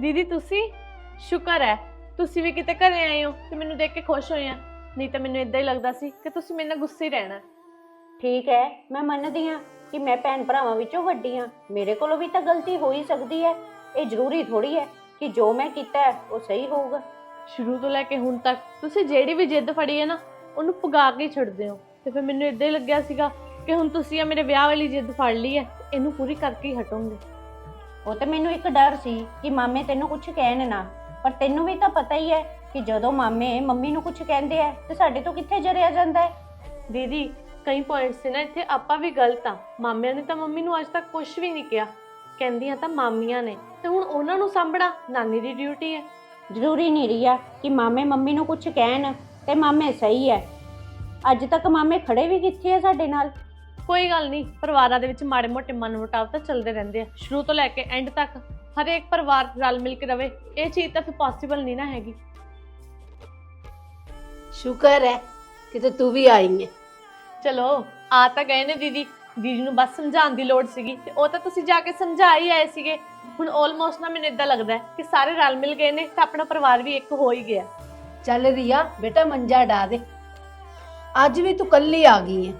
ਦੀਦੀ ਤੁਸੀਂ? ਸ਼ੁਕਰ ਹੈ। ਤੁਸੀਂ ਵੀ ਕਿਤੇ ਘਰੇ ਆਏ ਹੋ ਤੇ ਮੈਨੂੰ ਦੇਖ ਕੇ ਖੁਸ਼ ਹੋਏ ਆ। ਨਹੀਂ ਤਾਂ ਮੈਨੂੰ ਇਦਾਂ ਹੀ ਲੱਗਦਾ ਸੀ ਕਿ ਤੁਸੀਂ ਮੇਰੇ ਨਾਲ ਗੁੱਸੇ ਹੀ ਰਹਿਣਾ। ਠੀਕ ਹੈ ਮੈਂ ਮੰਨਦੀ ਹਾਂ ਕਿ ਮੈਂ ਭੈਣ ਭਰਾਵਾਂ ਵਿੱਚੋਂ ਵੱਡੀ ਹਾਂ। ਮੇਰੇ ਕੋਲੋਂ ਵੀ ਤਾਂ ਗਲਤੀ ਹੋ ਹੀ ਸਕਦੀ ਹੈ। ਇਹ ਜ਼ਰੂਰੀ ਥੋੜੀ ਹੈ ਕਿ ਜੋ ਮੈਂ ਕੀਤਾ ਹੈ ਉਹ ਸਹੀ ਹੋਊਗਾ। ਸ਼ੁਰੂ ਤੋਂ ਲੈ ਕੇ ਹੁਣ ਤੱਕ ਤੁਸੀਂ ਜਿਹੜੀ ਵੀ ਜਿੱਦ ਫੜੀ ਹੈ ਨਾ ਉਹਨੂੰ ਪੁਗਾ ਕੇ ਹੀ ਛੱਡਦੇ ਹੋ। ਤੇ ਫਿਰ ਮੈਨੂੰ ਇਦਾਂ ਹੀ ਲੱਗਿਆ ਸੀਗਾ ਕਿ ਹੁਣ ਤੁਸੀਂ ਆ ਮੇਰੇ ਵਿਆਹ ਵਾਲੀ ਜਿੱਦ ਫੜ ਲਈ ਹੈ ਤੇ ਇਹਨੂੰ ਪੂਰੀ ਕਰਕੇ ਹੀ ਹਟੋਗੇ। ਉਹ ਤਾਂ ਮੈਨੂੰ ਇੱਕ ਡਰ ਸੀ ਕਿ ਮਾਮੇ ਤੈਨੂੰ ਕੁਝ ਕਹਿਣ ਨਾ। ਪਰ ਤੈਨੂੰ ਵੀ ਤਾਂ ਪਤਾ ਹੀ ਹੈ ਕਿ ਜਦੋਂ ਮਾਮੇ ਮੰਮੀ ਨੂੰ ਕੁਝ ਕਹਿੰਦੇ ਆ ਤੇ ਸਾਡੇ ਤੋਂ ਕਿੱਥੇ ਜਰਿਆ ਜਾਂਦਾ ਹੈ? ਦੀਦੀ ਕਈ ਪੁਆਇੰਟਸ ਨੇ ਨਾ ਇੱਥੇ ਆਪਾਂ ਵੀ ਗਲਤ ਆ। ਮਾਮਿਆਂ ਨੇ ਤਾਂ ਮੰਮੀ ਨੂੰ ਅੱਜ ਤੱਕ ਕੁਝ ਵੀ ਨਹੀਂ ਕਿਹਾ। ਕਹਿੰਦੀਆਂ ਤਾਂ ਮਾਮੀਆਂ ਨੇ। ਤੇ ਹੁਣ ਉਹਨਾਂ ਨੂੰ ਸਾਂਭਣਾ ਨਾਨੀ ਦੀ ਡਿਊਟੀ ਹੈ। ਜ਼ਰੂਰੀ ਨਹੀਂ ਰਿਹਾ ਕਿ ਮਾਮੇ ਮੰਮੀ ਨੂੰ ਕੁਝ ਕਹਿਣ ਤੇ ਮਾਮੇ ਸਹੀ ਹੈ। ਅੱਜ ਤੱਕ ਮਾਮੇ ਖੜੇ ਵੀ ਕਿੱਥੇ ਆ ਸਾਡੇ ਨਾਲ? ਕੋਈ ਗੱਲ ਨਹੀਂ ਪਰਿਵਾਰਾਂ ਦੇ ਵਿੱਚ ਮਾੜੇ ਮੋਟੇ ਮਨਮੁਟਾਵ ਤਾਂ ਚੱਲਦੇ ਰਹਿੰਦੇ ਆ। ਸ਼ੁਰੂ ਤੋਂ ਲੈ ਕੇ ਐਂਡ ਤੱਕ ਹਰੇਕ ਪਰਿਵਾਰ ਰਲ ਮਿਲ ਕੇ ਰਵੇ ਇਹ ਚੀਜ਼ ਤਾਂ ਫਿਰ ਪੋਸੀਬਲ ਨਹੀਂ ਨਾ ਹੈਗੀ। ਸ਼ੁਕਰ ਹੈ ਕਿ ਤੂੰ ਵੀ ਆਈ ਹੈ ਚਲੋ ਆ ਤਾਂ ਗਏ ਨੇ ਦੀਦੀ। ਦੀਦੀ ਨੂੰ ਬਸ ਸਮਝਾਉਣ ਦੀ ਲੋੜ ਸੀਗੀ ਤੇ ਉਹ ਤਾਂ ਤੁਸੀਂ ਜਾ ਕੇ ਸਮਝਾ ਹੀ ਆਏ ਸੀਗੇ। ਹੁਣ ਆਲਮੋਸਟ ਨਾ ਮੈਨੂੰ ਇਦਾਂ ਲੱਗਦਾ ਹੈ ਕਿ ਸਾਰੇ ਰਲ ਮਿਲ ਗਏ ਨੇ ਤਾਂ ਆਪਣਾ ਪਰਿਵਾਰ ਵੀ ਇੱਕ ਹੋ ਹੀ ਗਿਆ। ਚੱਲ ਰੀਆ ਬੇਟਾ ਮੰਜਾ ਡਾ ਦੇ। ਅੱਜ ਵੀ ਤੂੰ ਕੱਲੀ ਆ ਗਈ ਹੈ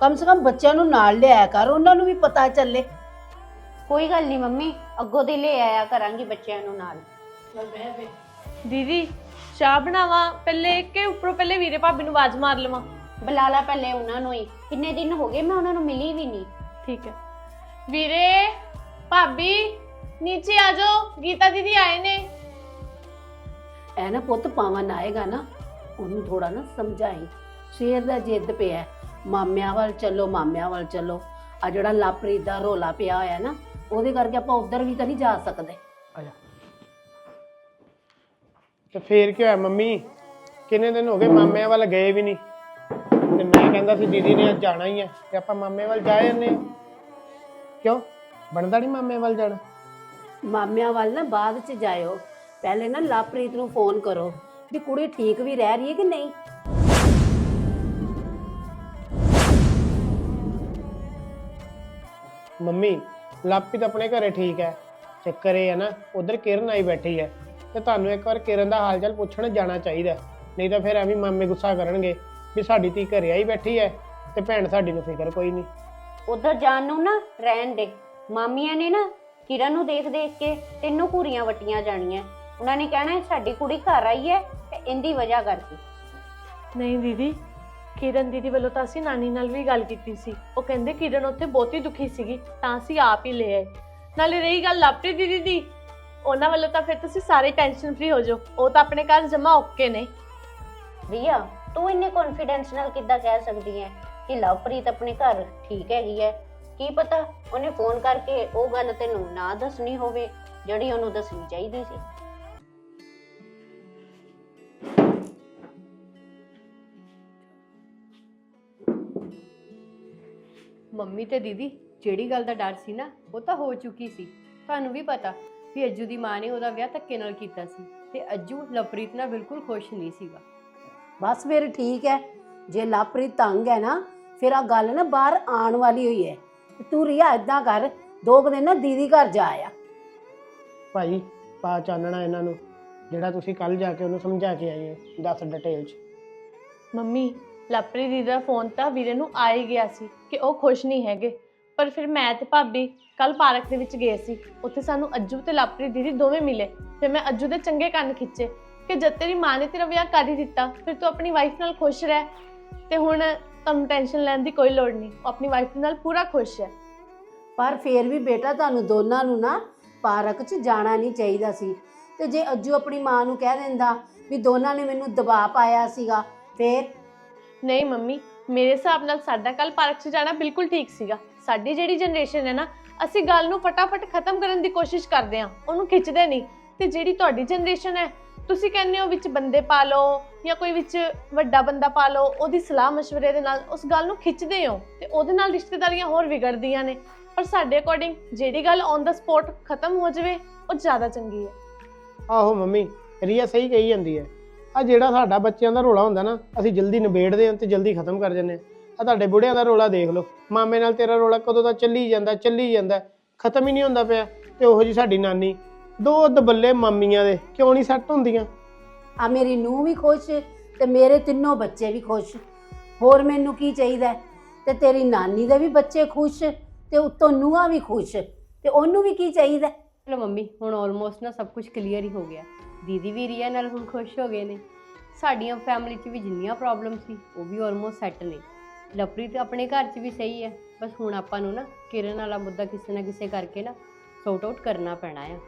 ਕਮ ਸੇ ਕਮ ਬੱਚਿਆਂ ਨੂੰ ਨਾਲ ਲਿਆਇਆ ਕਰ ਉਹਨਾਂ ਨੂੰ ਵੀ ਪਤਾ ਚੱਲੇ। ਕੋਈ ਗੱਲ ਨਹੀਂ ਮੰਮੀ ਅੱਗੋਂ ਦੀ ਲੈ ਆਇਆ ਕਰਾਂਗੀ ਬੱਚਿਆਂ ਨੂੰ ਨਾਲ। ਦੀਦੀ ਚਾਹ ਬਣਾਵਾਂ? ਪਹਿਲੇ ਕਿ ਉੱਪਰੋਂ ਪਹਿਲੇ ਵੀਰੇ ਭਾਬੀ ਨੂੰ ਆਵਾਜ਼ ਮਾਰ ਲਵਾਂ। ਬੁਲਾ ਲਾ ਪਹਿਲੇ ਉਹਨਾਂ ਨੂੰ ਹੀ। ਕਿੰਨੇ ਦਿਨ ਹੋ ਗਏ ਮੈਂ ਉਹਨਾਂ ਨੂੰ ਮਿਲੀ ਵੀ ਨਹੀਂ ਠੀਕ ਹੈ। ਵੀਰੇ ਭਾਬੀ ਨੀਚੇ ਆ ਜਾਓ। ਗੀਤਾ ਦੀਦੀ ਆਏ ਨੇ। ਐ ਨਾ ਪੁੱਤ ਪਾਵਨ ਆਏਗਾ ਨਾ ਉਹਨੂੰ ਥੋੜਾ ਨਾ ਸਮਝਾਈ। ਸਵੇਰ ਦਾ ਜਿੱਦ ਪਿਆ। ਹੈ, ਮਾਮਿਆਂ ਵੱਲ ਚੱਲੋ ਮਾਮਿਆਂ ਵੱਲ ਚੱਲੋ। ਆ ਜਿਹੜਾ ਲਾਪਰੀ ਦਾ ਰੋਲਾ ਪਿਆ ਹੋਇਆ ਨਾ ਉਹਦੇ ਕਰਕੇ ਆਪਾਂ ਉਧਰ ਵੀ ਤਾਂ ਨਹੀਂ ਜਾ ਸਕਦੇ। ਤੇ ਫੇਰ ਕੀ ਹੋਇਆ ਮੰਮੀ? ਕਿੰਨੇ ਦਿਨ ਹੋ ਗਏ ਮਾਮਿਆਂ ਵੱਲ ਗਏ ਵੀ ਨਹੀਂ? ਤੇ ਮੈਂ ਕਹਿੰਦਾ ਸੀ ਦੀਦੀ ਨੇ ਅੱਜ ਜਾਣਾ ਹੀ ਹੈ ਤੇ ਆਪਾਂ ਮਾਮੇ ਵੱਲ ਜਾ ਜਾਂਦੇ ਹਾਂ। ਕਿਉਂ? ਬਣਦਾ ਨਹੀਂ ਮਾਮੇ ਵੱਲ ਜਾਣਾ? ਮਾਮਿਆਂ ਵੱਲ ਨਾ ਬਾਅਦ ਚ ਜਾਇਓ। ਪਹਿਲੇ ਨਾ ਲਾਪਰੀਤ ਨੂੰ ਫੋਨ ਕਰੋ ਵੀ ਕੁੜੀ ਠੀਕ ਵੀ ਰਹਿ ਰਹੀ ਹੈ ਕਿ ਨਹੀਂ? ਮੰਮੀ ਲਾਪੀ ਤਾਂ ਆਪਣੇ ਘਰੇ ਠੀਕ ਹੈ। ਚੱਕਰ ਇਹ ਹੈ ਨਾ ਉਧਰ ਕਿਰਨ ਆਈ ਬੈਠੀ ਹੈ। ਤੇ ਤੁਹਾਨੂੰ ਇੱਕ ਵਾਰ ਕਿਰਨ ਦਾ ਹਾਲ ਚਾਲ ਪੁੱਛਣ ਜਾਣਾ ਚਾਹੀਦਾ। ਨਹੀਂ ਤਾਂ ਫਿਰ ਐਵੇਂ ਮਾਮੇ ਗੁੱਸਾ ਕਰਨਗੇ ਵੀ ਸਾਡੀ ਧੀ ਘਰੇ ਆਈ ਬੈਠੀ ਹੈ ਤੇ ਭੈਣ ਸਾਡੀ ਨੂੰ ਫਿਕਰ ਕੋਈ ਨਹੀਂ। ਉਧਰ ਜਾਣ ਨੂੰ ਨਾ ਰਹਿਣ ਦੇ। ਮਾਮੀਆਂ ਨੇ ਨਾ ਕਿਰਨ ਨੂੰ ਦੇਖ ਦੇਖ ਕੇ ਤੈਨੂੰ ਘੂਰੀਆਂ ਵਟੀਆਂ ਜਾਣੀਆਂ। ਉਹਨਾਂ ਨੇ ਕਹਿਣਾ ਸਾਡੀ ਕੁੜੀ ਘਰ ਆਈ ਹੈ ਤੇ ਇਹਦੀ ਵਜ੍ਹਾ ਕਰਕੇ। ਨਹੀਂ ਦੀਦੀ ਕਿਰਨ ਦੀਦੀ ਵੱਲੋਂ ਤਾਂ ਅਸੀਂ ਨਾਨੀ ਨਾਲ ਵੀ ਗੱਲ ਕੀਤੀ ਸੀ। ਉਹ ਕਹਿੰਦੇ ਕਿਰਨ ਉੱਥੇ ਬਹੁਤੀ ਦੁਖੀ ਸੀਗੀ, ਤਾਂ ਅਸੀਂ ਆਪ ਹੀ ਲੈ ਆਏ। ਨਾਲੇ ਰਹੀ ਗੱਲ ਲਾਪਰੀ ਦੀਦੀ ਦੀ, ਉਹਨਾਂ ਵੱਲੋਂ ਤਾਂ ਫਿਰ ਤੁਸੀਂ ਸਾਰੇ ਟੈਨਸ਼ਨ ਫ੍ਰੀ ਹੋ ਜਾਓ। ਉਹ ਤਾਂ ਆਪਣੇ ਘਰ ਜਮਾ ਓਕੇ ਨੇ। ਰੀਆ ਤੂੰ ਇੰਨੇ ਕੌਨਫੀਡੈਂਸ ਨਾਲ ਕਿੱਦਾਂ ਕਹਿ ਸਕਦੀ ਹੈ ਕਿ ਲਵਪ੍ਰੀਤ ਆਪਣੇ ਘਰ ਠੀਕ ਹੈਗੀ ਹੈ ਕੀ ਪਤਾ ਉਹਨੇ ਫੋਨ ਕਰਕੇ ਉਹ ਗੱਲ ਤੈਨੂੰ ਨਾ ਦੱਸਣੀ ਹੋਵੇ, ਜਿਹੜੀ ਉਹਨੂੰ ਦੱਸਣੀ ਚਾਹੀਦੀ ਸੀ। ਮੰਮੀ ਤੇ ਦੀਦੀ ਜਿਹੜੀ ਗੱਲ ਦਾ ਡਰ ਸੀ ਨਾ ਉਹ ਤਾਂ ਹੋ ਚੁੱਕੀ ਸੀ। ਤੁਹਾਨੂੰ ਵੀ ਪਤਾ ਵੀ ਅੱਜੂ ਦੀ ਮਾਂ ਨੇ ਉਹਦਾ ਵਿਆਹ ਧੱਕੇ ਨਾਲ ਕੀਤਾ ਸੀ ਤੇ ਅੱਜੂ ਲਵਪ੍ਰੀਤ ਨਾਲ ਬਿਲਕੁਲ ਖੁਸ਼ ਨਹੀਂ ਸੀਗਾ। ਬਸ ਫਿਰ ਠੀਕ ਹੈ। ਜੇ ਲਾਪਰੀਤ ਤੰਗ ਹੈ ਨਾ ਫਿਰ ਆ ਗੱਲ ਨਾ ਬਾਹਰ ਆਉਣ ਵਾਲੀ ਹੋਈ ਹੈ। ਤੂੰ ਰੀਆ ਇਦਾਂ ਕਰ ਦੋ ਕੁ ਦਿਨ ਨਾ ਦੀਦੀ ਘਰ ਜਾ ਆ। ਭਾਈ ਪਾ ਚਾਨਣਾ ਇਹਨਾਂ ਨੂੰ। ਜਿਹੜਾ ਤੁਸੀਂ ਕੱਲ ਜਾ ਕੇ ਉਹਨੂੰ ਸਮਝਾ ਕੇ ਆਏ ਹੋ ਦੱਸ ਡਿਟੇਲ ਚ। ਮੰਮੀ ਲਾਪਰੀ ਦੀਦੀ ਦਾ ਫੋਨ ਤਾਂ ਵੀਰੇ ਨੂੰ ਆ ਹੀ ਗਿਆ ਸੀ ਕਿ ਉਹ ਖੁਸ਼ ਨਹੀਂ ਹੈਗੇ। ਪਰ ਫਿਰ ਮੈਂ ਤੇ ਭਾਬੀ ਕੱਲ ਪਾਰਕ ਦੇ ਵਿੱਚ ਗਏ ਸੀ। ਉੱਥੇ ਸਾਨੂੰ ਅੱਜੂ ਤੇ ਲਾਪਰੀ ਦੀਦੀ ਦੋਵੇਂ ਮਿਲੇ। ਫਿਰ ਮੈਂ ਅੱਜੂ ਦੇ ਚੰਗੇ ਕੰਨ ਖਿੱਚੇ ਕਿ ਜਦ ਤੇਰੀ ਮਾਂ ਨੇ ਤੇਰਾ ਵਿਆਹ ਕਰ ਹੀ ਦਿੱਤਾ, ਫਿਰ ਤੂੰ ਆਪਣੀ ਵਾਈਫ ਨਾਲ ਖੁਸ਼ ਰਹਿ। ਤੇ ਹੁਣ ਤੁਹਾਨੂੰ ਟੈਨਸ਼ਨ ਲੈਣ ਦੀ ਕੋਈ ਲੋੜ ਨਹੀਂ। ਉਹ ਆਪਣੀ ਵਾਈਫ ਨਾਲ ਪੂਰਾ ਖੁਸ਼ ਹੈ। ਪਰ ਫੇਰ ਵੀ ਬੇਟਾ ਤੁਹਾਨੂੰ ਦੋਨਾਂ ਨੂੰ ਨਾ ਪਾਰਕ 'ਚ ਜਾਣਾ ਨਹੀਂ ਚਾਹੀਦਾ ਸੀ। ਤੇ ਜੇ ਅੱਜੂ ਆਪਣੀ ਮਾਂ ਨੂੰ ਕਹਿ ਦਿੰਦਾ ਵੀ ਦੋਨਾਂ ਨੇ ਮੈਨੂੰ ਦਬਾਅ ਪਾਇਆ ਸੀਗਾ, ਫੇਰ ਨਹੀਂ, ਮੰਮੀ, ਮੇਰੇ ਹਿਸਾਬ ਨਾਲ ਸਾਡਾ ਕੱਲ ਪਾਰਕ 'ਚ ਜਾਣਾ ਬਿਲਕੁਲ ਠੀਕ ਸੀਗਾ। ਸਾਡੀ ਜਿਹੜੀ ਜਨਰੇਸ਼ਨ ਹੈ ਨਾ, ਅਸੀਂ ਗੱਲ ਨੂੰ ਫਟਾਫਟ ਖਤਮ ਕਰਨ ਦੀ ਕੋਸ਼ਿਸ਼ ਕਰਦੇ ਹਾਂ, ਉਹਨੂੰ ਖਿੱਚਦੇ ਨਹੀਂ। ਤੇ ਜਿਹੜੀ ਤੁਹਾਡੀ ਜਨਰੇਸ਼ਨ ਹੈ, ਤੁਸੀਂ ਕਹਿੰਦੇ ਹੋ ਵਿੱਚ ਬੰਦੇ ਪਾ ਲਓ ਜਾਂ ਕੋਈ ਵਿੱਚ ਵੱਡਾ ਬੰਦਾ ਪਾ ਲਓ, ਉਹਦੀ ਸਲਾਹ مشਵਰੇ ਦੇ ਨਾਲ ਉਸ ਗੱਲ ਨੂੰ ਖਿੱਚਦੇ ਹੋ ਤੇ ਉਹਦੇ ਨਾਲ ਰਿਸ਼ਤੇਦਾਰੀਆਂ ਹੋਰ ਵਿਗੜਦੀਆਂ ਨੇ। ਪਰ ਸਾਡੇ ਅਕੋਰਡਿੰਗ ਜਿਹੜੀ ਗੱਲ ਔਨ ਦਾ ਸਪੌਟ ਖਤਮ ਹੋ ਜਾਵੇ, ਉਹ ਜ਼ਿਆਦਾ ਚੰਗੀ ਹੈ। ਆਹੋ ਮੰਮੀ, ਰੀਆ ਸਹੀ ਕਹੀ ਜਾਂਦੀ ਹੈ। ਆ ਜਿਹੜਾ ਸਾਡਾ ਬੱਚਿਆਂ ਦਾ ਰੋਲਾ ਹੁੰਦਾ ਨਾ ਅਸੀਂ ਜਲਦੀ ਨਿਬੇੜਦੇ ਹਾਂ ਤੇ ਜਲਦੀ ਖਤਮ ਕਰ ਜੰਨੇ ਆ ਤੁਹਾਡੇ ਬੁੜਿਆਂ ਦਾ ਰੋਲਾ ਦੇਖ ਲਓ। ਮਾਮੇ ਨਾਲ ਤੇਰਾ ਰੋਲਾ ਕਦੋਂ ਦਾ ਚੱਲੀ ਜਾਂਦਾ ਚੱਲੀ ਜਾਂਦਾ ਖਤਮ ਹੀ ਨਹੀਂ ਹੁੰਦਾ ਪਿਆ। ਤੇ ਉਹੋ ਜੀ ਸਾਡੀ ਨਾਨੀ ਦੋ ਦਬੱਲੇ ਮਾਮੀਆਂ ਦੇ ਕਿਉਂ ਨਹੀਂ ਸੈੱਟ ਹੁੰਦੀਆਂ? ਆ ਮੇਰੀ ਨੂੰਹ ਵੀ ਖੁਸ਼ ਤੇ ਮੇਰੇ ਤਿੰਨੋਂ ਬੱਚੇ ਵੀ ਖੁਸ਼। ਹੋਰ ਮੈਨੂੰ ਕੀ ਚਾਹੀਦਾ? ਹੈ? ਤੇ ਤੇਰੀ ਨਾਨੀ ਦੇ ਵੀ ਬੱਚੇ ਖੁਸ਼ ਤੇ ਉੱਤੋਂ ਨੂੰਹਾਂ ਵੀ ਖੁਸ਼। ਤੇ ਉਹਨੂੰ ਵੀ ਕੀ ਚਾਹੀਦਾ? ਹੈ? ਚਲੋ ਮੰਮੀ ਹੁਣ ਆਲਮੋਸਟ ਨਾ ਸਭ ਕੁਝ ਕਲੀਅਰ ਹੀ ਹੋ ਗਿਆ। ਦੀਦੀ ਵੀ ਰੀਆ ਨਾਲ ਹੁਣ ਖੁਸ਼ ਹੋ ਗਏ ਨੇ। ਸਾਡੀਆਂ ਫੈਮਿਲੀ 'ਚ ਵੀ ਜਿੰਨੀਆਂ ਪ੍ਰੋਬਲਮ ਸੀ ਉਹ ਵੀ ਆਲਮੋਸਟ ਸੈੱਟ ਨੇ। ਲਵਪ੍ਰੀਤ ਆਪਣੇ ਘਰ 'ਚ ਵੀ ਸਹੀ ਹੈ ਬਸ ਹੁਣ ਆਪਾਂ ਨੂੰ ਨਾ ਕਿਰਨ ਵਾਲਾ ਮੁੱਦਾ ਕਿਸੇ ਨਾ ਕਿਸੇ ਕਰਕੇ ਨਾ ਸੌਟ ਆਊਟ ਕਰਨਾ ਪੈਣਾ ਆ।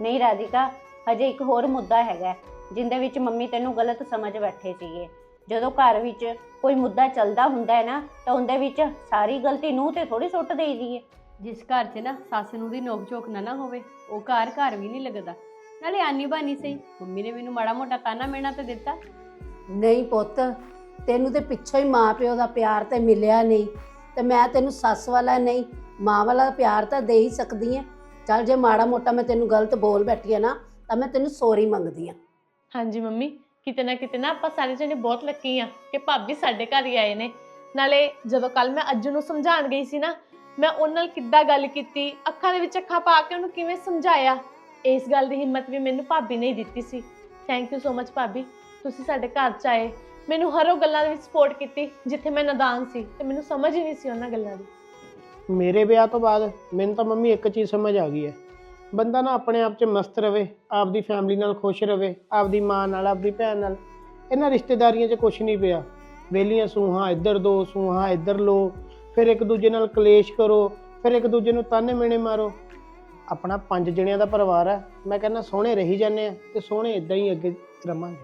ਨਹੀਂ ਰਾਧਿਕਾ ਹਜੇ ਇੱਕ ਹੋਰ ਮੁੱਦਾ ਹੈਗਾ ਜਿੰਦੇ ਵਿੱਚ ਮੰਮੀ ਤੈਨੂੰ ਗਲਤ ਸਮਝ ਬੈਠੇ ਸੀਗੇ। ਜਦੋਂ ਘਰ ਵਿੱਚ ਕੋਈ ਮੁੱਦਾ ਚੱਲਦਾ ਹੁੰਦਾ ਹੈ ਨਾ ਤਾਂ ਉਹਦੇ ਵਿੱਚ ਸਾਰੀ ਗਲਤੀ ਨੂੰ ਤੇ ਥੋੜੀ ਸੁੱਟ ਦੇਈਦੀ ਹੈ। ਜਿਸ ਘਰ 'ਚ ਨਾ ਸੱਸ ਨੂੰ ਦੀ ਨੋਕ ਝੋਕ ਨਾ ਨਾ ਹੋਵੇ ਉਹ ਘਰ ਘਰ ਵੀ ਨਹੀਂ ਲੱਗਦਾ। ਨਾਲੇ ਆਨੀ ਬਾਨੀ ਸਹੀ। ਮੰਮੀ ਨੇ ਮੈਨੂੰ ਮਾੜਾ ਮੋਟਾ ਤਾਨਾ ਮੇਣਾ ਤੇ ਦਿੱਤਾ। ਨਹੀਂ ਪੁੱਤ ਤੈਨੂੰ ਤੇ ਪਿੱਛੋਂ ਹੀ ਮਾਂ ਪਿਓ ਦਾ ਪਿਆਰ ਤੇ ਮਿਲਿਆ ਨਹੀਂ। ਤੇ ਮੈਂ ਤੈਨੂੰ ਸੱਸ ਵਾਲਾ ਨਹੀਂ ਮਾਂ ਵਾਲਾ ਪਿਆਰ ਤਾਂ ਦੇ ਹੀ ਸਕਦੀ ਐ ਚੱਲ ਜੇ ਮਾੜਾ ਮੋਟਾ ਮੈਂ ਤੈਨੂੰ ਗਲਤ ਬੋਲ ਬੈਠੀ ਆ ਨਾ ਤਾਂ ਮੈਂ ਤੈਨੂੰ ਸੌਰੀ ਮੰਗਦੀ ਆ। ਹਾਂਜੀ ਮੰਮੀ ਕਿਤੇ ਨਾ ਕਿਤੇ ਨਾ ਆਪਾਂ ਸਾਰੇ ਜਣੇ ਬਹੁਤ ਲੱਕੀ ਆ ਕਿ ਭਾਬੀ ਸਾਡੇ ਘਰ ਹੀ ਆਏ ਨੇ। ਨਾਲੇ ਜਦੋਂ ਕੱਲ ਮੈਂ ਅੱਜੂ ਨੂੰ ਸਮਝਾਉਣ ਗਈ ਸੀ ਨਾ ਮੈਂ ਉਹਨਾਂ ਨਾਲ ਕਿੱਦਾਂ ਗੱਲ ਕੀਤੀ ਅੱਖਾਂ ਦੇ ਵਿੱਚ ਅੱਖਾਂ ਪਾ ਕੇ ਉਹਨੂੰ ਕਿਵੇਂ ਸਮਝਾਇਆ? ਇਸ ਗੱਲ ਦੀ ਹਿੰਮਤ ਵੀ ਮੈਨੂੰ ਭਾਬੀ ਨੇ ਹੀ ਦਿੱਤੀ ਸੀ। ਥੈਂਕ ਯੂ ਸੋ ਮਚ ਭਾਬੀ। ਤੁਸੀਂ ਸਾਡੇ ਘਰ ਚ ਆਏ। ਮੈਨੂੰ ਹਰ ਗੱਲਾਂ ਦੇ ਵਿੱਚ ਸਪੋਰਟ ਕੀਤੀ ਜਿੱਥੇ ਮੈਂ ਨਾਦਾਨ ਸੀ ਤੇ ਮੈਨੂੰ ਸਮਝ ਹੀ ਨਹੀਂ ਸੀ ਉਹਨਾਂ ਗੱਲਾਂ ਦੀ। ਮੇਰੇ ਵਿਆਹ ਤੋਂ ਬਾਅਦ ਮੈਨੂੰ ਤਾਂ ਮੰਮੀ ਇੱਕ ਚੀਜ਼ ਸਮਝ ਆ ਗਈ ਹੈ। ਬੰਦਾ ਨਾ ਆਪਣੇ ਆਪ 'ਚ ਮਸਤ ਰਵੇ, ਆਪਦੀ ਫੈਮਿਲੀ ਨਾਲ ਖੁਸ਼ ਰਵੇ, ਆਪਦੀ ਮਾਂ ਨਾਲ, ਆਪਦੀ ਭੈਣ ਨਾਲ। ਇਹਨਾਂ ਰਿਸ਼ਤੇਦਾਰੀਆਂ 'ਚ ਕੁਝ ਨਹੀਂ ਪਿਆ। ਵੇਲੀਆਂ ਸੂਹਾਂ, ਇੱਧਰ ਦੋ ਸੂਹਾਂ, ਇੱਧਰ ਲੋ ਫਿਰ ਇੱਕ ਦੂਜੇ ਨਾਲ ਕਲੇਸ਼ ਕਰੋ, ਫਿਰ ਇੱਕ ਦੂਜੇ ਨੂੰ ਤਾਨੇ ਮੇਣੇ ਮਾਰੋ। ਆਪਣਾ ਪੰਜ ਜਣਿਆਂ ਦਾ ਪਰਿਵਾਰ ਹੈ। ਮੈਂ ਕਹਿੰਦਾ ਸੋਹਣੇ ਰਹੀ ਜਾਂਦੇ ਆ ਤੇ ਸੋਹਣੇ ਇਦਾਂ ਹੀ ਅੱਗੇ ਰਵਾਂਗੇ।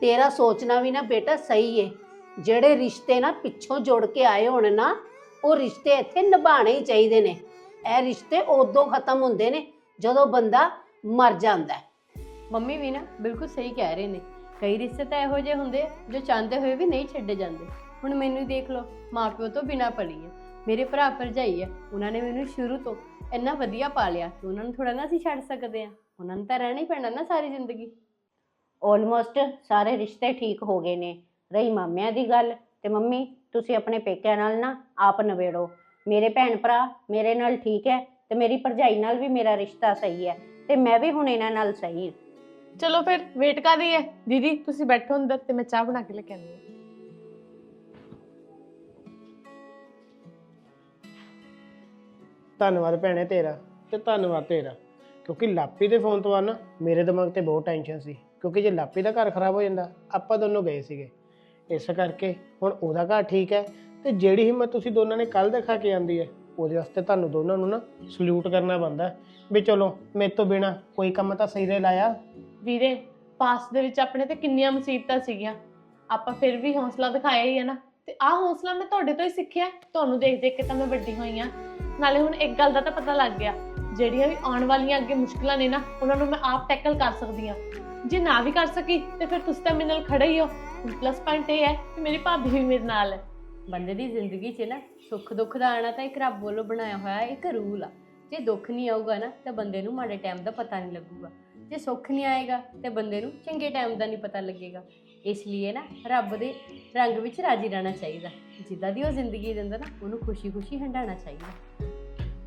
ਤੇਰਾ ਸੋਚਣਾ ਵੀ ਨਾ ਬੇਟਾ ਸਹੀ ਏ। ਜਿਹੜੇ ਰਿਸ਼ਤੇ ਨਾ ਪਿੱਛੋਂ ਜੁੜ ਕੇ ਆਏ ਹੋਣ ਨਾ ਉਹ ਰਿਸ਼ਤੇ ਇੱਥੇ ਨਿਭਾਣੇ ਹੀ ਚਾਹੀਦੇ ਨੇ। ਇਹ ਰਿਸ਼ਤੇ ਉਦੋਂ ਖਤਮ ਹੁੰਦੇ ਨੇ ਜਦੋਂ ਬੰਦਾ ਮਰ ਜਾਂਦਾ ਹੈ। ਮੰਮੀ ਵੀ ਨਾ ਬਿਲਕੁਲ ਸਹੀ ਕਹਿ ਰਹੇ ਨੇ। ਕਈ ਰਿਸ਼ਤੇ ਤਾਂ ਇਹੋ ਜਿਹੇ ਹੁੰਦੇ ਆ ਜੋ ਚਾਹੁੰਦੇ ਹੋਏ ਵੀ ਨਹੀਂ ਛੱਡੇ ਜਾਂਦੇ। ਹੁਣ ਮੈਨੂੰ ਹੀ ਦੇਖ ਲਓ ਮਾਪਿਓ ਤੋਂ ਬਿਨਾ ਪਲੀ ਆ। ਮੇਰੇ ਭਰਾ ਭਰਜਾਈ ਆ ਉਹਨਾਂ ਨੇ ਮੈਨੂੰ ਸ਼ੁਰੂ ਤੋਂ ਇੰਨਾ ਵਧੀਆ ਪਾਲਿਆ ਕਿ ਉਹਨਾਂ ਨੂੰ ਥੋੜਾ ਨਾ ਅਸੀਂ ਛੱਡ ਸਕਦੇ ਆ ਉਹਨਾਂ ਨੂੰ ਤਾਂ ਰਹਿਣਾ ਹੀ ਪੈਣਾ ਨਾ ਸਾਰੀ ਜ਼ਿੰਦਗੀ। ਆਲਮੋਸਟ ਸਾਰੇ ਰਿਸ਼ਤੇ ਠੀਕ ਹੋ ਗਏ ਨੇ। ਰਹੀ ਮਾਮਿਆਂ ਦੀ ਗੱਲ ਤੇ ਮੰਮੀ, ਤੁਸੀਂ ਆਪਣੇ ਪੇਕਿਆਂ ਨਾਲ ਨਾ ਆਪ ਨਵੇੜੋ। ਮੇਰੇ ਭੈਣ ਭਰਾ ਮੇਰੇ ਨਾਲ ਠੀਕ ਹੈ ਤੇ ਮੇਰੀ ਭਰਜਾਈ ਨਾਲ ਵੀ ਮੇਰਾ ਰਿਸ਼ਤਾ ਸਹੀ ਹੈ ਤੇ ਮੈਂ ਵੀ ਹੁਣ ਇਹਨਾਂ ਨਾਲ ਸਹੀ ਹਾਂ। ਚਲੋ ਫਿਰ ਵੇਟ ਕਰ ਹੈ। ਦੀਦੀ, ਤੁਸੀਂ ਬੈਠੋ ਅੰਦਰ ਤੇ ਮੈਂ ਚਾਹ ਬਣਾ ਕੇ ਲੈ ਕੇ ਆਉਂਦੀ ਹਾਂ। ਧੰਨਵਾਦ ਭੈਣੇ ਤੇਰਾ ਤੇ ਧੰਨਵਾਦ ਤੇਰਾ। ਕਿਉਂਕਿ ਲਾਪੀ ਦੇ ਫੋਨ ਤੋਂ ਬਾਅਦ ਨਾ ਮੇਰੇ ਦਿਮਾਗ ਤੇ ਬਹੁਤ ਟੈਨਸ਼ਨ ਸੀ। ਕਿਉਂਕਿ ਜੇ ਲਾਪੀ ਦਾ ਘਰ ਖਰਾਬ ਹੋ ਜਾਂਦਾ, ਆਪਾਂ ਦੋਨੋਂ ਗਏ ਸੀਗੇ। ਇਸ ਕਰਕੇ ਹੁਣ ਉਹਦਾ ਘਰ ਠੀਕ ਹੈ ਤੇ ਜਿਹੜੀ ਹਿੰਮਤ ਤੁਸੀਂ ਦੋਨਾਂ ਨੇ ਕੱਲ ਦਿਖਾ ਕੇ ਆਂਦੀ ਹੈ, ਉਹਦੇ ਵਾਸਤੇ ਤੁਹਾਨੂੰ ਦੋਨਾਂ ਨੂੰ ਨਾ ਸਲੂਟ ਕਰਨਾ ਬੰਦਾ ਵੀ ਚਲੋ, ਮੇਰੇ ਤੋਂ ਬਿਨਾ ਕੋਈ ਕੰਮ ਤਾਂ ਸਹੀ ਰੇ ਲਾਇਆ। ਵੀਰੇ ਪਾਸ ਦੇ ਵਿੱਚ ਆਪਣੇ ਤੇ ਕਿੰਨੀਆਂ ਮੁਸੀਬਤਾਂ ਸੀਗੀਆਂ। ਆਪਾਂ ਫਿਰ ਵੀ ਹੌਸਲਾ ਦਿਖਾਇਆ ਹੀ ਹੈ ਨਾ। ਤੇ ਆਹ ਹੌਸਲਾ ਮੈਂ ਤੁਹਾਡੇ ਤੋਂ ਹੀ ਸਿੱਖਿਆ। ਤੁਹਾਨੂੰ ਦੇਖ ਦੇਖ ਕੇ ਤਾਂ ਮੈਂ ਵੱਡੀ ਹੋਈ ਆ ਨਾਲੇ ਹੁਣ ਇੱਕ ਗੱਲ ਦਾ ਤਾਂ ਪਤਾ ਲੱਗ ਗਿਆ, ਜਿਹੜੀਆਂ ਵੀ ਆਉਣ ਵਾਲੀਆਂ ਅੱਗੇ ਮੁਸ਼ਕਲਾਂ ਨੇ ਨਾ, ਉਹਨਾਂ ਨੂੰ ਮੈਂ ਆਪ ਟੈਕਲ ਕਰ ਸਕਦੀ ਆ ਜੇ ਨਾ ਵੀ ਕਰ ਸਕੀ, ਤੇ ਫਿਰ ਤੁਸੀਂ ਤਾਂ ਮੇਰੇ ਨਾਲ ਖੜੇ ਹੀ ਹੋ। ਪਲੱਸ ਪੁਆਇੰਟ ਇਹ ਹੈ ਕਿ ਮੇਰੀ ਭਾਬੀ ਵੀ ਮੇਰੇ ਨਾਲ ਹੈ। ਬੰਦੇ ਦੀ ਜ਼ਿੰਦਗੀ 'ਚ ਨਾ ਸੁੱਖ ਦੁੱਖ ਦਾ ਆਣਾ ਤਾਂ ਇੱਕ ਰੱਬ ਵੱਲੋਂ ਬਣਾਇਆ ਹੋਇਆ ਇੱਕ ਰੂਲ ਆ। ਜੇ ਦੁੱਖ ਨਹੀਂ ਆਊਗਾ ਨਾ, ਤਾਂ ਬੰਦੇ ਨੂੰ ਮਾੜੇ ਟਾਈਮ ਦਾ ਪਤਾ ਨਹੀਂ ਲੱਗੂਗਾ। ਜੇ ਸੁੱਖ ਨਹੀਂ ਆਏਗਾ, ਤੇ ਬੰਦੇ ਨੂੰ ਚੰਗੇ ਟਾਈਮ ਦਾ ਨਹੀਂ ਪਤਾ ਲੱਗੇਗਾ। ਇਸ ਲਈ ਨਾ ਰੱਬ ਦੇ ਰੰਗ ਵਿੱਚ ਰਾਜੀ ਰਹਿਣਾ ਚਾਹੀਦਾ। ਜਿੱਦਾਂ ਦੀ ਉਹ ਜ਼ਿੰਦਗੀ ਦਿੰਦਾ ਨਾ, ਉਹਨੂੰ ਖੁਸ਼ੀ-ਖੁਸ਼ੀ ਹੰਡਾਉਣਾ ਚਾਹੀਦਾ।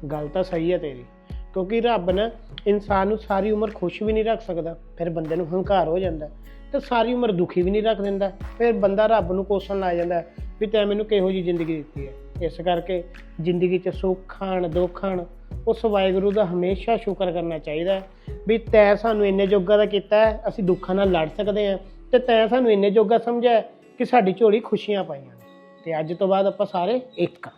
ਗੱਲ ਤਾਂ ਸਹੀ ਹੈ ਤੇਰੀ, ਕਿਉਂਕਿ ਰੱਬ ਨਾ ਇਨਸਾਨ ਨੂੰ ਸਾਰੀ ਉਮਰ ਖੁਸ਼ ਵੀ ਨਹੀਂ ਰੱਖ ਸਕਦਾ, ਫਿਰ ਬੰਦੇ ਨੂੰ ਹੰਕਾਰ ਹੋ ਜਾਂਦਾ। ਤੇ ਸਾਰੀ ਉਮਰ ਦੁਖੀ ਵੀ ਨਹੀਂ ਰੱਖ ਦਿੰਦਾ, ਫਿਰ ਬੰਦਾ ਰੱਬ ਨੂੰ ਕੋਸਣ ਲੱਗ ਜਾਂਦਾ ਵੀ ਤੈਂ ਮੈਨੂੰ ਕਿਹੋ ਜੀ ਜ਼ਿੰਦਗੀ ਦਿੱਤੀ ਹੈ। ਇਸ ਕਰਕੇ ਜ਼ਿੰਦਗੀ 'ਚ ਸੁੱਖ ਆਣ, ਦੁੱਖ ਆਣ, ਉਸ ਵਾਹਿਗੁਰੂ ਦਾ ਹਮੇਸ਼ਾ ਸ਼ੁਕਰ ਕਰਨਾ ਚਾਹੀਦਾ ਹੈ ਵੀ ਤੈਂ ਸਾਨੂੰ ਇੰਨੇ ਜੋਗਾ ਦਾ ਕੀਤਾ ਹੈ, ਅਸੀਂ ਦੁੱਖਾਂ ਨਾਲ ਲੜ ਸਕਦੇ ਹਾਂ ਤੇ ਤੈਂ ਸਾਨੂੰ ਇੰਨੇ ਜੋਗਾ ਸਮਝਿਆ ਹੈ ਕਿ ਸਾਡੀ ਝੋਲੀ ਖੁਸ਼ੀਆਂ ਪਾਈਆਂ ਨੇ। ਤੇ ਅੱਜ ਤੋਂ ਬਾਅਦ ਆਪਾਂ ਸਾਰੇ ਇੱਕ ਹਾਂ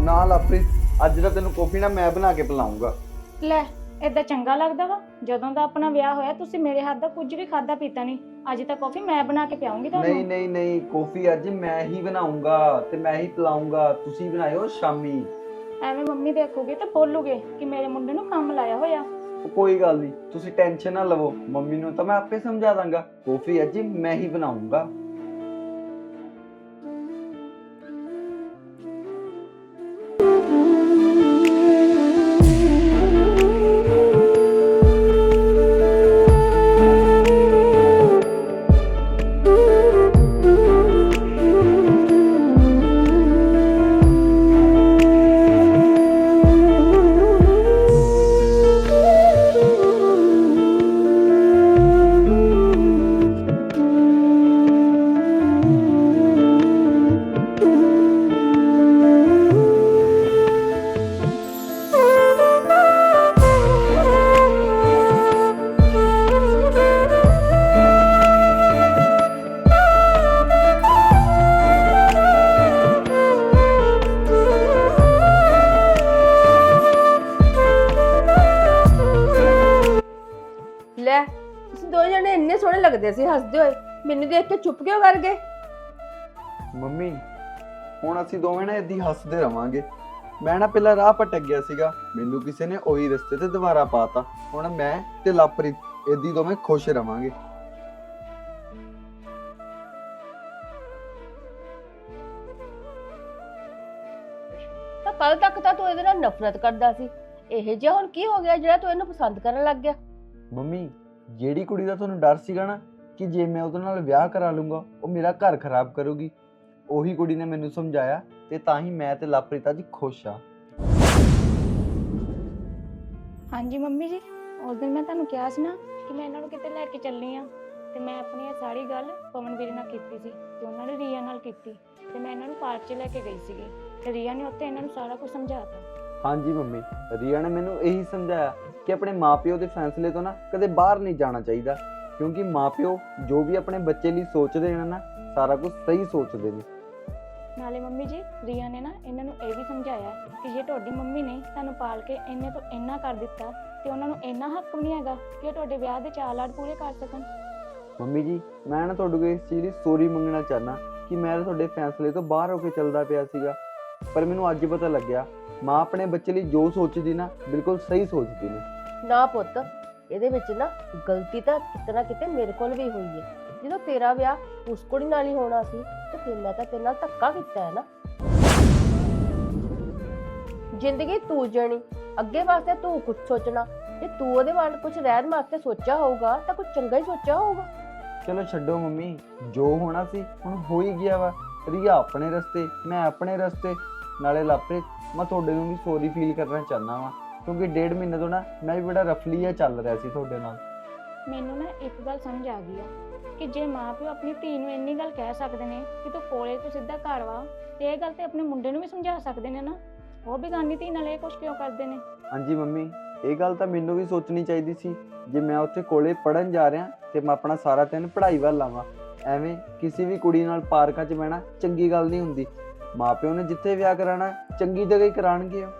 ਨਾ ਲਾਪ੍ਰੀਤ ਅੱਜ ਦਾ ਤੈਨੂੰ ਕੌਫੀ ਨਾ ਮੈਂ ਬਣਾ ਕੇ ਪਿਲਾਉਂਗਾ। ਲੈ ਏਦਾਂ ਚੰਗਾ ਲੱਗਦਾ ਵਾ? ਜਦੋਂ ਦਾ ਆਪਣਾ ਵਿਆਹ ਹੋਇਆ ਤੁਸੀਂ ਮੇਰੇ ਹੱਥ ਦਾ ਕੁਝ ਵੀ ਖਾਦਾ ਪੀਤਾ ਨਹੀਂ। ਅੱਜ ਤਾਂ ਕਾਫੀ ਮੈਂ ਬਣਾ ਕੇ ਪਿਆਉਂਗੀ ਨਹੀਂ ਤੁਹਾਨੂੰ? ਨਹੀਂ ਨਹੀਂ ਕੌਫੀ ਅੱਜ ਮੈਂ ਹੀ ਬਣਾਉਂਗਾ ਤੇ ਮੈਂ ਹੀ ਪਿਲਾਉਂਗਾ। ਤੁਸੀਂ ਬਣਾਇਓ ਸ਼ਾਮੀ। ਐਵੇਂ ਮੰਮੀ ਦੇਖੋਗੇ ਤਾਂ ਬੋਲੂਗੇ ਕਿ ਮੇਰੇ ਮੁੰਡੇ ਨੂੰ ਕੰਮ ਲਾਇਆ ਹੋਇਆ। ਉਹ ਕੋਈ ਗੱਲ ਨਹੀਂ ਤੁਸੀਂ ਟੈਨਸ਼ਨ ਨਾ ਲਵੋ। ਮੰਮੀ ਨੂੰ ਤਾਂ ਮੈਂ ਆਪੇ ਸਮਝਾ ਦਾਂਗਾ। ਕੌਫੀ ਅੱਜ ਮੈਂ ਹੀ ਬਣਾਉਂਗਾ। ਦੇਖ ਕੇ ਚੁੱਪ ਕਿਉਂ ਕਰ ਗਏ? ਮੰਮੀ ਹੁਣ ਅਸੀਂ ਦੋਵੇਂ ਨਾ ਇੱਦੀ ਹੱਸਦੇ ਰਵਾਂਗੇ। ਮੈਂ ਨਾ ਪਹਿਲਾਂ ਰਾਹ ਭਟਕ ਗਿਆ ਸੀਗਾ ਮੈਨੂੰ ਕਿਸੇ ਨੇ ਉਹੀ ਰਸਤੇ ਤੇ ਦੁਬਾਰਾ ਪਾਤਾ। ਹੁਣ ਮੈਂ ਤੇ ਲਾਪ੍ਰੀਤ ਇੱਦੀ ਦੋਵੇਂ ਖੁਸ਼ ਰਵਾਂਗੇ। ਤਾਂ ਕੱਲ ਤੱਕ ਤਾਂ ਤੂੰ ਇਹਦੇ ਨਾਲ ਨਫ਼ਰਤ ਕਰਦਾ ਸੀ। ਇਹ ਜਿਹਾ ਹੁਣ ਕੀ ਹੋ ਗਿਆ ਜਿਹੜਾ ਤੂੰ ਇਹਨੂੰ ਪਸੰਦ ਕਰਨ ਲੱਗ ਗਿਆ? ਮੰਮੀ ਜਿਹੜੀ ਕੁੜੀ ਦਾ ਤੁਹਾਨੂੰ ਡਰ ਸੀਗਾ ਨਾ ਕਿ ਜੇ ਮੈਂ ਉਹਦੇ ਨਾਲ ਵਿਆਹ ਕਰਾ ਲੂੰਗਾ ਉਹ ਮੇਰਾ ਘਰ ਖਰਾਬ ਕਰੂਗੀ। ਉਹੀ ਕੁੜੀ ਨੇ ਮੈਨੂੰ ਸਮਝਾਇਆ ਤੇ ਤਾਂ ਹੀ ਮੈਂ ਤੇ ਲਾਪ੍ਰੀਤ ਅੱਜ ਖੁਸ਼ ਆ ਹਾਂਜੀ ਮੰਮੀ ਜੀ ਉਸ ਦਿਨ ਮੈਂ ਤੁਹਾਨੂੰ ਕਿਹਾ ਸੀ ਨਾ ਕਿ ਮੈਂ ਇਹਨਾਂ ਨੂੰ ਕਿਤੇ ਲੈ ਕੇ ਚੱਲਣੀ ਆ ਤੇ ਮੈਂ ਆਪਣੀ ਇਹ ਸਾਰੀ ਗੱਲ ਪਵਨ ਵੀਰੇ ਨਾਲ ਕੀਤੀ ਸੀ ਤੇ ਉਹਨਾਂ ਨੇ ਰੀਆ ਨਾਲ ਕੀਤੀ ਤੇ ਮੈਂ ਇਹਨਾਂ ਨੂੰ ਪਾਰਕ 'ਚ ਲੈ ਕੇ ਗਈ ਸੀਗੀ ਤੇ ਰੀਆ ਨੇ ਉੱਥੇ ਇਹਨਾਂ ਨੂੰ ਸਾਰਾ ਕੁਝ ਸਮਝਾਤਾ। ਹਾਂਜੀ ਮੰਮੀ ਰੀਆ ਨੇ ਮੈਨੂੰ ਇਹੀ ਸਮਝਾਇਆ ਕਿ ਆਪਣੇ ਮਾਪਿਓ ਦੇ ਫੈਸਲੇ ਤੋਂ ਨਾ ਕਦੇ ਬਾਹਰ ਨਹੀਂ ਜਾਣਾ ਚਾਹੀਦਾ। ਕਿਉਂਕਿ ਮਾਪਿਓ ਜੋ ਵੀ ਆਪਣੇ ਬੱਚੇ ਲਈ ਸੋਚਦੇ ਨੇ ਨਾ ਸਾਰਾ ਕੁਝ ਸਹੀ ਸੋਚਦੇ ਨੇ। ਨਾਲੇ ਮੰਮੀ ਜੀ ਰੀਆ ਨੇ ਨਾ ਇਹਨਾਂ ਨੂੰ ਇਹ ਵੀ ਸਮਝਾਇਆ ਕਿ ਜੇ ਤੁਹਾਡੀ ਮੰਮੀ ਨੇ ਤੁਹਾਨੂੰ ਪਾਲ ਕੇ ਇੰਨੇ ਤੋਂ ਇੰਨਾ ਕਰ ਦਿੱਤਾ ਤੇ ਉਹਨਾਂ ਨੂੰ ਇੰਨਾ ਹੱਕ ਵੀ ਨਹੀਂ ਹੈਗਾ ਕਿ ਉਹ ਤੁਹਾਡੇ ਵਿਆਹ ਦੇ ਚਾਅ ਲਾਡ ਪੂਰੇ ਕਰ ਸਕਣ। ਮੰਮੀ ਜੀ ਮੈਂ ਨਾ ਤੁਹਾਡੇ ਕੋਲ ਇਸ ਚੀਜ਼ ਦੀ ਸੋਰੀ ਮੰਗਣਾ ਚਾਹਨਾ ਕਿ ਮੈਂ ਤੁਹਾਡੇ ਫੈਸਲੇ ਤੋਂ ਬਾਹਰ ਹੋ ਕੇ ਚੱਲਦਾ ਪਿਆ ਸੀਗਾ ਪਰ ਮੈਨੂੰ ਅੱਜ ਪਤਾ ਲੱਗਿਆ ਮਾਂ ਆਪਣੇ ਬੱਚੇ ਲਈ ਜੋ ਸੋਚਦੀ ਨਾ ਬਿਲਕੁਲ ਸਹੀ ਸੋਚਦੀ ਨੇ। ਨਾ ਪੁੱਤ ਇਹਦੇ ਵਿੱਚ ਨਾ ਗਲਤੀ ਤਾਂ ਕਿਤੇ ਕਿਤੇ ਮੇਰੇ ਕੋਲ ਵੀ ਹੋਈ ਹੈ ਜਦੋਂ ਤੇਰਾ ਵਿਆਹ ਉਸ ਕੁੜੀ ਨਾਲ ਹੀ ਹੋਣਾ ਸੀ, ਤੇ ਫਿਰ ਮੈਂ ਤਾਂ ਤੇਰੇ ਨਾਲ ਧੱਕਾ ਕੀਤਾ ਹੈ ਨਾ। ਜ਼ਿੰਦਗੀ ਤੂੰ ਜਣੀ, ਅੱਗੇ ਵਾਸਤੇ ਤੂੰ ਕੁਝ ਸੋਚਣਾ, ਜੇ ਤੂੰ ਉਹਦੇ ਬਾਰੇ ਕੁਝ ਰਹਿਣ ਵਾਸਤੇ ਸੋਚਿਆ ਹੋਊਗਾ, ਤਾਂ ਕੁਝ ਚੰਗਾ ਹੀ ਸੋਚਿਆ ਹੋਊਗਾ। ਚਲੋ ਛੱਡੋ ਮੰਮੀ, ਜੋ ਹੋਣਾ ਸੀ ਹੁਣ ਹੋ ਹੀ ਗਿਆ ਵਾ। ਰੀਆ ਆਪਣੇ ਰਸਤੇ, ਮੈਂ ਆਪਣੇ ਰਸਤੇ, ਨਾਲੇ ਲਾਪ੍ਰੀਤ ਮੈਂ ਤੁਹਾਡੇ ਨੂੰ ਵੀ ਸੋਰੀ ਫੀਲ ਕਰਨਾ ਚਾਹੁੰਦਾ ਵਾਂ। ਕਿਉਂਕਿ ਡੇਢ ਮਹੀਨੇ ਤੋਂ ਨਾ ਮੈਂ ਵੀ ਬੜਾ ਰਫਲੀ ਜਿਹਾ ਚੱਲ ਰਿਹਾ ਸੀ ਤੁਹਾਡੇ ਨਾਲ। ਮੈਨੂੰ ਨਾ ਇੱਕ ਗੱਲ ਸਮਝ ਆ ਗਈ ਆ ਕਿ ਜੇ ਮਾਪਿਓ ਆਪਣੀ ਧੀ ਨੂੰ ਇੰਨੀ ਗੱਲ ਕਹਿ ਸਕਦੇ ਨੇ ਕਿ ਤੂੰ ਕੋਲੇ ਤੋਂ ਸਿੱਧਾ ਘਰ ਵਾ ਤੇ ਇਹ ਗੱਲ ਤੇ ਆਪਣੇ ਮੁੰਡੇ ਨੂੰ ਵੀ ਸਮਝਾ ਸਕਦੇ ਨੇ ਨਾ। ਉਹ ਬੇਗਾਨੀ ਧੀ ਨਾਲ ਇਹ ਕੁਝ ਕਿਉਂ ਕਰਦੇ ਨੇ? ਹਾਂਜੀ ਮੰਮੀ ਇਹ ਗੱਲ ਤਾਂ ਮੈਨੂੰ ਵੀ ਸੋਚਣੀ ਚਾਹੀਦੀ ਸੀ। ਜੇ ਮੈਂ ਉੱਥੇ ਕੋਲੇ ਪੜਨ ਜਾ ਰਿਹਾ ਤੇ ਮੈਂ ਆਪਣਾ ਸਾਰਾ ਦਿਨ ਪੜ੍ਹਾਈ ਵੱਲ ਲਾਵਾਂ ਐਵੇਂ ਕਿਸੇ ਵੀ ਕੁੜੀ ਨਾਲ ਪਾਰਕਾਂ 'ਚ ਬਹਿਣਾ ਚੰਗੀ ਗੱਲ ਨਹੀਂ ਹੁੰਦੀ। ਮਾਪਿਓ ਨੇ ਜਿੱਥੇ ਵਿਆਹ ਕਰਾਣਾ ਚੰਗੀ ਜਗ੍ਹਾ ਹੀ ਕਰਾਣਗੇ ਉਹ।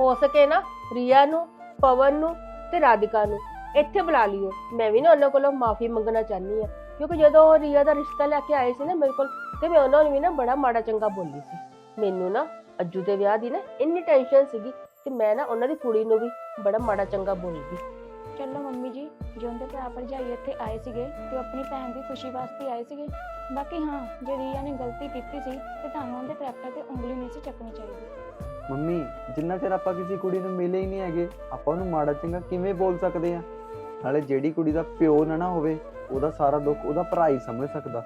ਹੋ ਸਕੇ ਨਾ ਰੀਆ ਨੂੰ, ਪਵਨ ਨੂੰ ਤੇ ਰਾਧਿਕਾ ਨੂੰ। ਇੱਥੇ ਬੁਲਾ ਲਿਓ। ਮੈਂ ਵੀ ਨਾ ਉਹਨਾਂ ਕੋਲੋਂ ਮਾਫੀ ਮੰਗਣਾ ਚਾਹਨੀ ਆ ਕਿਉਂਕਿ ਜਦੋਂ ਉਹ ਰੀਆ ਦਾ ਰਿਸ਼ਤਾ ਲੈ ਕੇ ਆਏ ਸੀ ਨਾ ਮੇਰੇ ਕੋਲ, ਤੇ ਮੈਂ ਉਹਨਾਂ ਨੂੰ ਵੀ ਨਾ ਬੜਾ ਮਾੜਾ ਚੰਗਾ ਬੋਲੀ ਸੀ। ਮੈਨੂੰ ਨਾ ਅੱਜੂ ਦੇ ਵਿਆਹ ਦੀ ਨਾ ਇੰਨੀ ਟੈਨਸ਼ਨ ਸੀਗੀ ਤੇ ਮੈਂ ਨਾ ਉਹਨਾਂ ਦੀ ਕੁੜੀ ਨੂੰ ਵੀ ਬੜਾ ਮਾੜਾ ਚੰਗਾ ਬੋਲੀ ਗਈ ਚਲੋ ਮੰਮੀ ਜੀ ਜੋ ਉਹਦੇ ਭਰਾ ਭਰਜਾਈ ਇੱਥੇ ਆਏ ਸੀਗੇ ਤੇ ਉਹ ਆਪਣੀ ਭੈਣ ਦੀ ਖੁਸ਼ੀ ਵਾਸਤੇ ਆਏ ਸੀਗੇ। ਬਾਕੀ ਹਾਂ, ਜੇ ਰੀਆ ਨੇ ਗਲਤੀ ਕੀਤੀ ਸੀ, ਤੇ ਤੁਹਾਨੂੰ ਉਹਦੇ ਟਰੈਕਟਰ ਤੇ ਉਂਗਲੀ ਨਹੀਂ ਸੀ ਚੱਕਣੀ ਚਾਹੀਦੀ। ਮੰਮੀ ਜਿੰਨਾ ਚਿਰ ਆਪਾਂ ਕਿਸੇ ਕੁੜੀ ਨੂੰ ਮਿਲੇ ਹੀ ਨਹੀਂ ਹੈਗੇ ਆਪਾਂ ਉਹਨੂੰ ਮਾੜਾ ਚੰਗਾ ਕਿਵੇਂ ਬੋਲ ਸਕਦੇ ਆ? ਨਾਲੇ ਜਿਹੜੀ ਕੁੜੀ ਦਾ ਪਿਓ ਨਾ ਨਾ ਹੋਵੇ ਉਹਦਾ ਸਾਰਾ ਦੁੱਖ ਉਹਦਾ ਭਰਾ ਹੀ ਸਮਝ ਸਕਦਾ।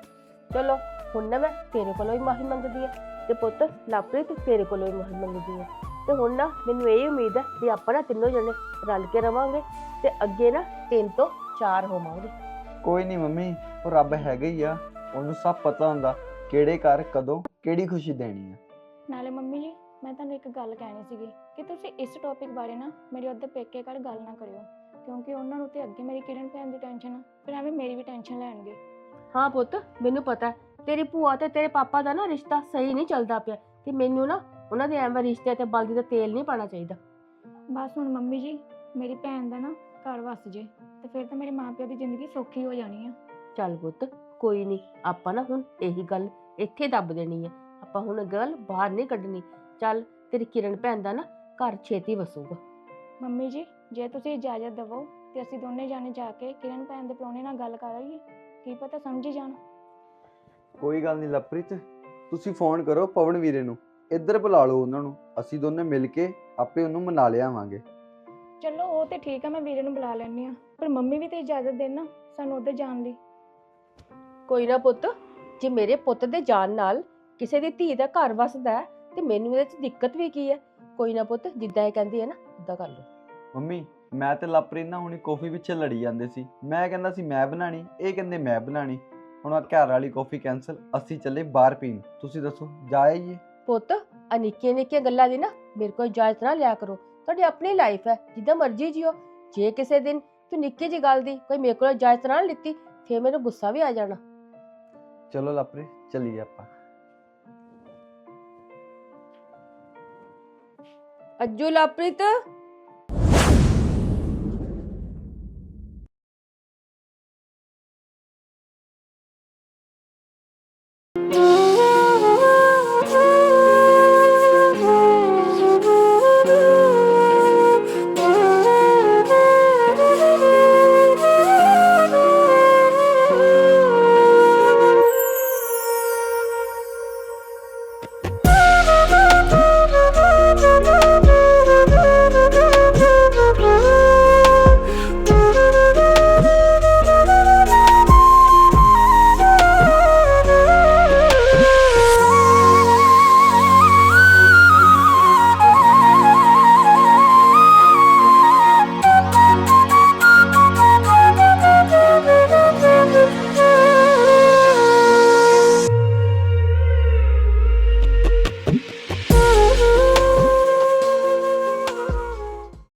ਚਲੋ ਹੁਣ ਨਾ ਮੈਂ ਤੇਰੇ ਕੋਲੋਂ ਵੀ ਮਾਫੀ ਮੰਗਦੀ ਆ ਤੇ ਪੁੱਤ ਲਾਪ੍ਰੀਤ ਤੇਰੇ ਕੋਲੋਂ ਵੀ ਮਾਫੀ ਮੰਗਦੀ ਆ ਤੇ ਹੁਣ ਨਾ ਮੈਨੂੰ ਇਹ ਉਮੀਦ ਹੈ ਕਿ ਆਪਾਂ ਨਾ ਤਿੰਨੋਂ ਜਣੇ ਰਲ ਕੇ ਰਵਾਂਗੇ ਤੇ ਅੱਗੇ ਨਾ ਤਿੰਨ ਤੋਂ ਚਾਰ ਹੋਵਾਂਗੇ। ਕੋਈ ਨਹੀਂ ਮੰਮੀ ਉਹ ਰੱਬ ਹੈਗਾ ਹੀ ਆ। ਉਹਨੂੰ ਸਭ ਪਤਾ ਹੁੰਦਾ ਕਿਹੜੇ ਘਰ ਕਦੋਂ ਕਿਹੜੀ ਖੁਸ਼ੀ ਦੇਣੀ ਆ। ਨਾਲੇ ਮੰਮੀ ਜੀ ਮੈਂ ਤੁਹਾਨੂੰ ਇੱਕ ਗੱਲ ਕਹਿਣੀ ਸੀਗੀ ਕਿ ਤੁਸੀਂ ਇਸ ਟੌਪਿਕ ਬਾਰੇ ਨਾ ਮੇਰੇ ਉਹਦੇ ਪੇਕੇ ਘਰ ਗੱਲ ਨਾ ਕਰਿਓ ਕਿਉਂਕਿ ਉਹਨਾਂ ਨੂੰ ਤੇ ਅੱਗੇ ਮੇਰੀ ਕਿਰਨ ਭੈਣ ਦੀ ਟੈਨਸ਼ਨ ਆ ਫਿਰ ਐਵੇਂ ਮੇਰੀ ਵੀ ਟੈਨਸ਼ਨ ਲੈਣਗੇ। ਹਾਂ ਪੁੱਤ ਮੈਨੂੰ ਪਤਾ ਹੈ, ਤੇਰੀ ਭੂਆ ਤੇ ਤੇਰੇ ਪਾਪਾ ਦਾ ਨਾ ਰਿਸ਼ਤਾ ਸਹੀ ਨਹੀਂ ਚੱਲਦਾ ਪਿਆ ਤੇ ਮੈਨੂੰ ਨਾ ਉਹਨਾਂ ਦੇ ਐਵੇਂ ਰਿਸ਼ਤੇ ਤੇ ਬਲਦੀ ਦਾ ਤੇਲ ਨਹੀਂ ਪਾਣਾ ਚਾਹੀਦਾ। ਬਸ ਹੁਣ ਮੰਮੀ ਜੀ ਮੇਰੀ ਭੈਣ ਦਾ ਨਾ ਘਰ ਵਸ ਜੇ ਤੇ ਫਿਰ ਤਾਂ ਮੇਰੇ ਮਾਪਿਆਂ ਦੀ ਜ਼ਿੰਦਗੀ ਸੌਖੀ ਹੋ ਜਾਣੀ ਆ। ਚੱਲ ਪੁੱਤ ਕੋਈ ਨਹੀਂ ਆਪਾਂ ਨਾ ਹੁਣ ਇਹੀ ਗੱਲ ਇੱਥੇ ਦੱਬ ਦੇਣੀ ਹੈ ਆਪਾਂ ਹੁਣ ਗੱਲ ਬਾਹਰ ਨਹੀਂ ਕੱਢਣੀ ਚੱਲ ਤੇਰੀ ਕਿਰਨ ਭੈਣ ਦਾ ਨਾ ਘਰ ਛੇਤੀ ਵਸੂਗਾ। ਮੰਮੀ ਜੀ ਜੇ ਤੁਸੀਂ ਇਜਾਜ਼ਤ ਦਿਵੋ ਤੇ ਅਸੀਂ ਦੋਨੇ ਜਾਣੇ ਜਾ ਕੇ ਕਿਰਨ ਭੈਣ ਦੇ ਪ੍ਰਾਹੁਣੇ ਨਾਲ ਗੱਲ ਕਰ ਆਈਏ। ਕੀ ਪਤਾ ਸਮਝ ਹੀ ਜਾਣ। ਕੋਈ ਗੱਲ ਨਹੀਂ ਲਵਪ੍ਰੀਤ ਤੁਸੀਂ ਫੋਨ ਕਰੋ ਪਵਨ ਵੀਰੇ ਨੂੰ। ਇੱਧਰ ਬੁਲਾ ਲਓ ਉਹਨਾਂ ਨੂੰ। ਅਸੀਂ ਦੋਨੇ ਮਿਲ ਕੇ ਆਪੇ ਉਹਨੂੰ ਮਨਾ ਲਿਆਵਾਂਗੇ। ਚਲੋ ਉਹ ਤੇ ਠੀਕ ਆ ਮੈਂ ਵੀਰੇ ਨੂੰ ਬੁਲਾ ਲੈਣੀ ਆ ਪਰ ਮੰਮੀ ਵੀ ਤੇ ਇਜਾਜ਼ਤ ਦੇਣ ਨਾ ਸਾਨੂੰ ਉੱਧਰ ਜਾਣ ਲਈ ਕੋਈ ਨਾ ਪੁੱਤ ਜੇ ਮੇਰੇ ਪੁੱਤ ਦੇ ਜਾਣ ਨਾਲ ਕਿਸੇ ਦੀ ਧੀ ਦਾ ਘਰ ਵਸਦਾ ਹੈ ਤੇ ਮੈਨੂੰ ਇਹਦੇ 'ਚ ਦਿੱਕਤ ਵੀ ਕੀ ਹੈ ਕੋਈ ਨਾ ਪੁੱਤ ਜਿੱਦਾਂ ਇਹ ਕਹਿੰਦੀ ਹੈ ਨਾ ਉਦਾਂ ਕਰ ਲਓ। ਮੰਮੀ ਮੈਂ ਤੇ ਲਵਪ੍ਰੀਤ ਹੁਣੀ ਕਾਫੀ ਪਿੱਛੇ ਲੜੀ ਜਾਂਦੇ ਸੀ। ਮੈਂ ਕਹਿੰਦਾ ਸੀ ਮੈਂ ਬਣਾਣੀ। ਇਹ ਕਹਿੰਦੇ ਮੈਂ ਬਣਾਣੀ। ਹੁਣ ਆ ਘਰ ਵਾਲੀ ਕਾਫੀ ਕੈਨਸਲ ਅਸੀਂ ਚੱਲੇ ਬਾਹਰ ਪੀਣ। ਤੁਸੀਂ ਦੱਸੋ ਜਾ ਆਈਏ? ਪੁੱਤ ਆ ਨਿੱਕੀਆਂ ਨਿੱਕੀਆਂ ਗੱਲਾਂ ਦੀ ਨਾ ਮੇਰੇ ਕੋਲ ਇਜਾਜ਼ਤ ਨਾ ਲਿਆ ਕਰੋ। ਤੁਹਾਡੀ ਆਪਣੀ ਲਾਈਫ ਹੈ ਜਿੱਦਾਂ ਮਰਜ਼ੀ ਜਿਓ। ਜੇ ਕਿਸੇ ਦਿਨ ਤੂੰ ਨਿੱਕੀ ਜਿਹੀ ਗੱਲ ਦੀ ਕੋਈ ਮੇਰੇ ਕੋਲ ਇਜਾਜ਼ਤ ਨਾ ਲਿੱਤੀ ਫੇਰ ਮੈਨੂੰ ਗੁੱਸਾ ਵੀ ਆ ਜਾਣਾ। ਚਲੋ ਲਵਪ੍ਰੀਤ ਚੱਲੀਏ ਆਪਾਂ। ਅੱਜੂ ਲਾਪ੍ਰਿਤ